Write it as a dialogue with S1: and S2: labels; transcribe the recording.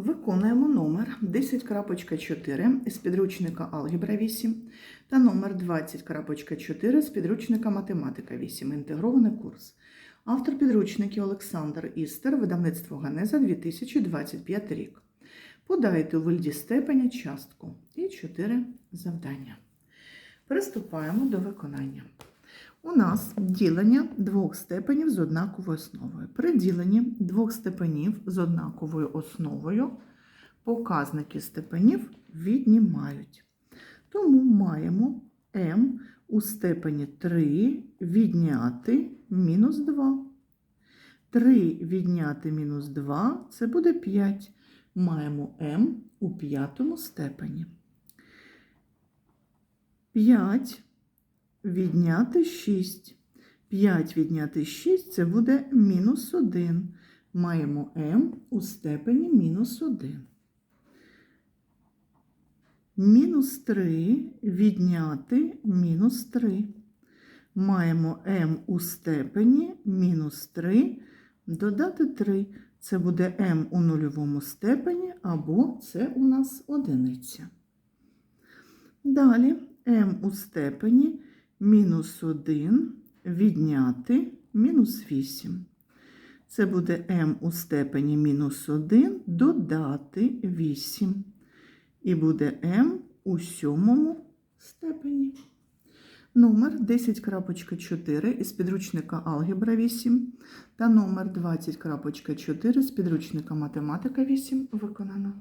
S1: Виконуємо номер 10.4 із підручника Алгебра 8 та номер 20.4 з підручника Математика 8. Інтегрований курс. Автор підручників Олександр Істер, видавництво Ганеза 2025 рік. Подайте у вильді степеня частку і 4 завдання. Приступаємо до виконання. У нас ділення двох степенів з однаковою основою. При діленні двох степенів з однаковою основою показники степенів віднімають. Тому маємо m у степені 3 відняти мінус 2. 3 відняти мінус 2 це буде 5. Маємо m у п'ятому степені. 5 відняти 6. 5 відняти 6 це буде мінус 1. Маємо m у степені мінус 1. Мінус 3 відняти мінус 3. Маємо m у степені мінус 3 додати 3. Це буде m у нульовому степені або це у нас одиниця. Далі m у степені мінус 1 відняти мінус 8. Це буде m у степені мінус 1 додати 8. І буде m у сьомому степені. Номер 10.4 із підручника Алгебра 8 та номер 20.4 з підручника Математика 8 виконано.